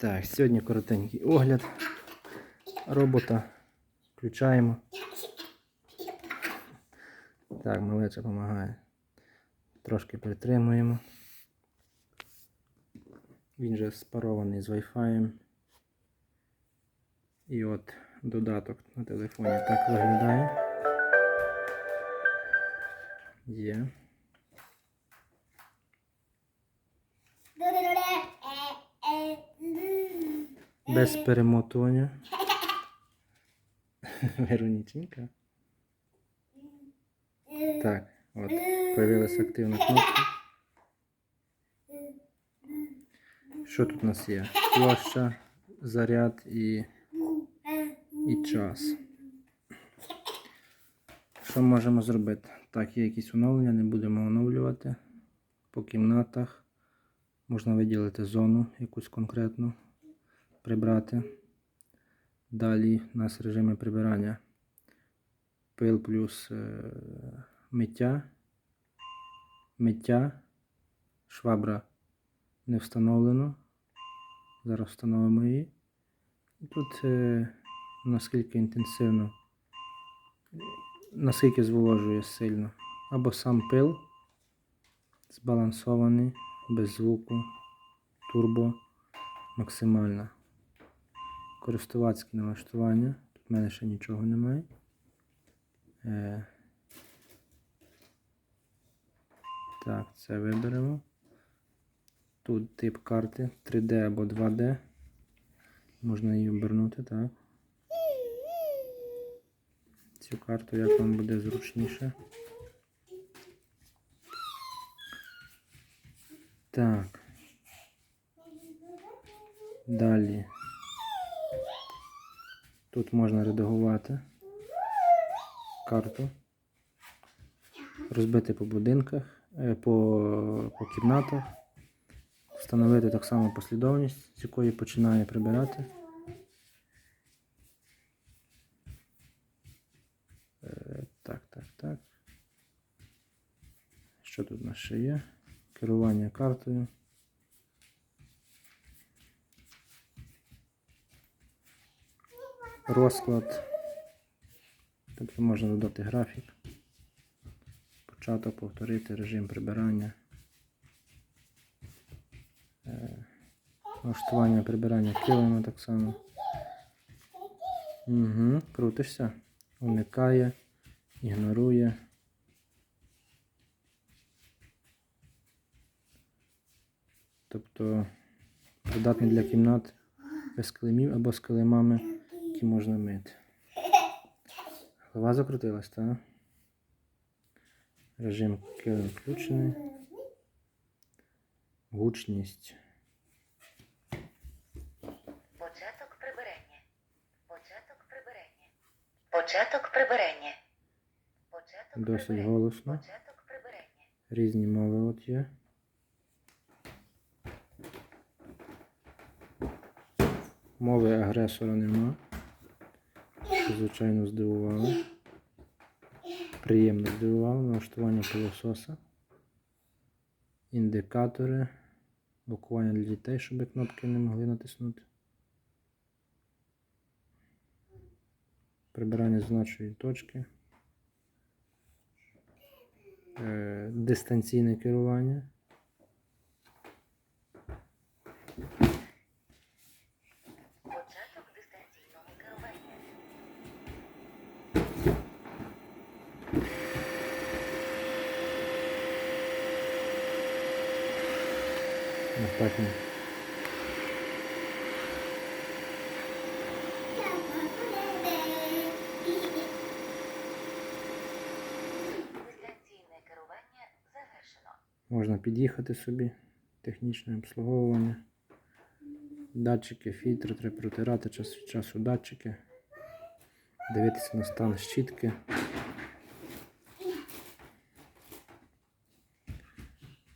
Так, сьогодні коротенький огляд робота. Включаємо. Так, малеча допомагає. Трошки притримуємо. Він же спарований з Wi-Fi. І от додаток на телефоні так виглядає. Є. Без перемотування. Вероніченька. Так, от, появилася активна кнопка. Що тут у нас є? Площа, заряд і, і час. Що можемо зробити? Так, є якісь оновлення, не будемо оновлювати. По кімнатах можна виділити зону якусь конкретну, прибрати. Далі у нас режими прибирання. Пил плюс е, миття. Миття. Швабра не встановлено. Зараз встановимо її. І тут е, наскільки інтенсивно, наскільки зволожує сильно. Або сам пил збалансований, без звуку, турбо максимально. Користувацькі налаштування. Тут в мене ще нічого немає. Е, так, це виберемо. Тут тип карти 3D або 2D. Можна її обернути, так. Цю карту як вам буде зручніше. Так. Далі. Тут можна редагувати карту, розбити по будинках, е, по, по кімнатах, встановити так само послідовність, з якої починає прибирати. Е, Так, так, так. Що тут у нас ще є? Керування картою. Розклад. Тобто можна додати графік. Початок, повторити режим прибирання. Е, Налаштування прибирання килима так само. Угу, крутишся. Уникає, ігнорує. Тобто придатний для кімнат без килимів або з килимами, які можна мити. Голова закрутилась, так? Режим включений. Гучність. Початок прибирання. Початок прибирання. Початок прибирання. Початок Досить голосно. Початок прибирання. Різні мови от є. Мови агресора нема. Звичайно, здивувало. Приємно здивувало налаштування пилососа. Індикатори. Блокування для дітей, щоб кнопки не могли натиснути. Прибирання значої точки. Е, дистанційне керування. Завершено. Можна під'їхати собі. Технічне обслуговування. Датчики, фільтри, треба протирати час від часу датчики. Дивитися на стан щітки.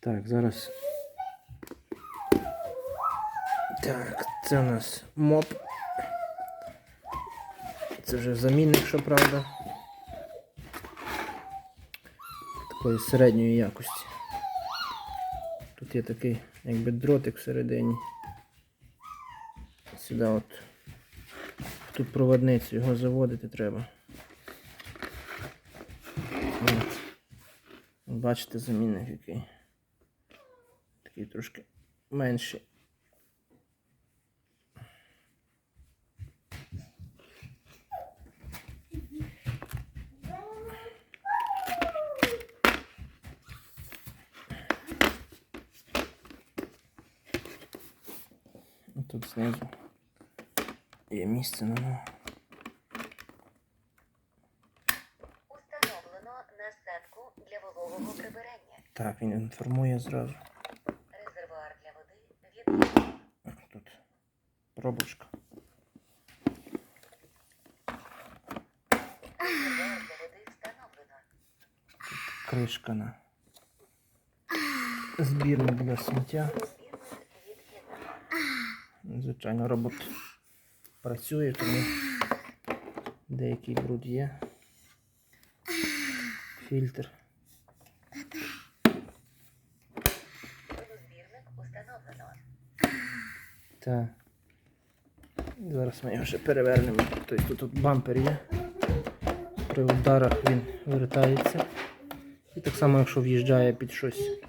Так, зараз. Так, це у нас моп. Це вже замінник, щоправда. Такої середньої якості. Тут є такий якби дротик всередині. Сюди от. Ту проводницю його заводити треба. От. Бачите, замінник який. Такий трошки менший. Тут знизу є місце на нього. Установлено насадку для вологого прибирання. Так, він інформує зразу. Резервуар для води від'єднано. Тут пробочка. Резервуар для води встановлено. Кришка на збірник для сміття. Звичайно, робот працює, тому деякий бруд є. Фільтр. Так. Зараз ми його ще перевернемо. Тобто тут, тут бампер є. При ударах він вертається. І так само, якщо в'їжджає під щось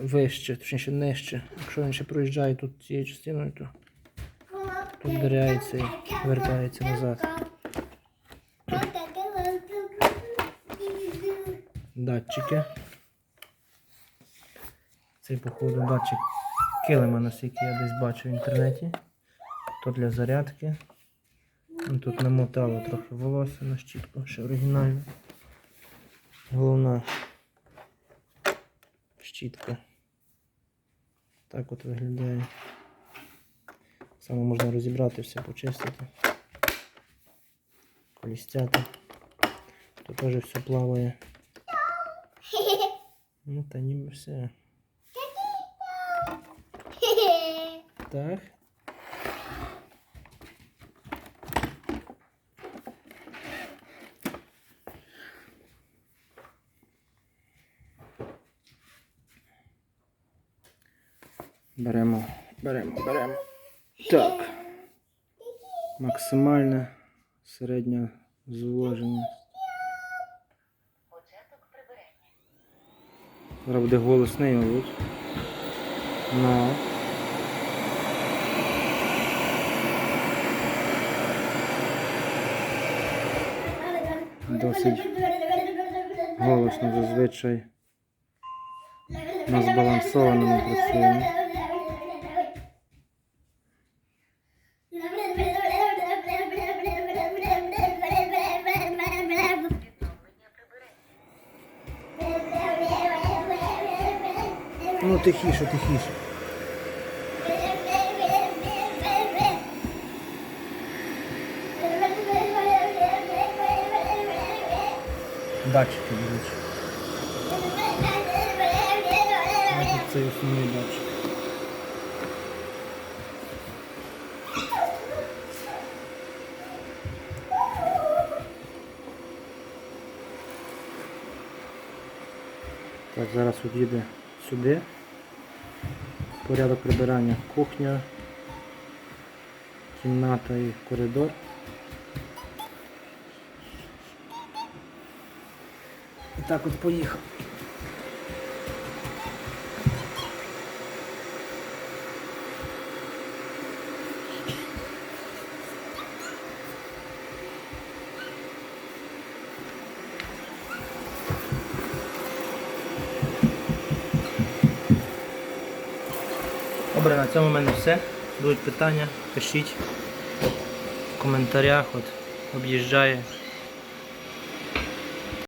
вище, точніше нижче. Якщо він ще проїжджає тут цією частиною, то тут диряється і вертається назад. Датчики. Цей, походу, датчик килима, наскільки я десь бачив в інтернеті. То для зарядки. Тут намотало трохи волосся на щітку, ще оригінально. Головна щітка. Так от виглядає. Саме можна розібрати все, почистити. Колістяти. Тут теж все плаває. Ну та ніби все. Так. Беремо, беремо, беремо. Так. Максимальне середнє зволоження. Зараз буде голосний, мабуть. Ну. Досить голосно зазвичай на збалансованому працюємо. Ну тихіше, тихіше. Датчики. Значить, Це основний датчик. Так, зараз от їде сюди. Порядок прибирання кухня, кімната і коридор. І так от поїхав. Добре, на цьому в мене все. Будуть питання, пишіть в коментарях. От, об'їжджає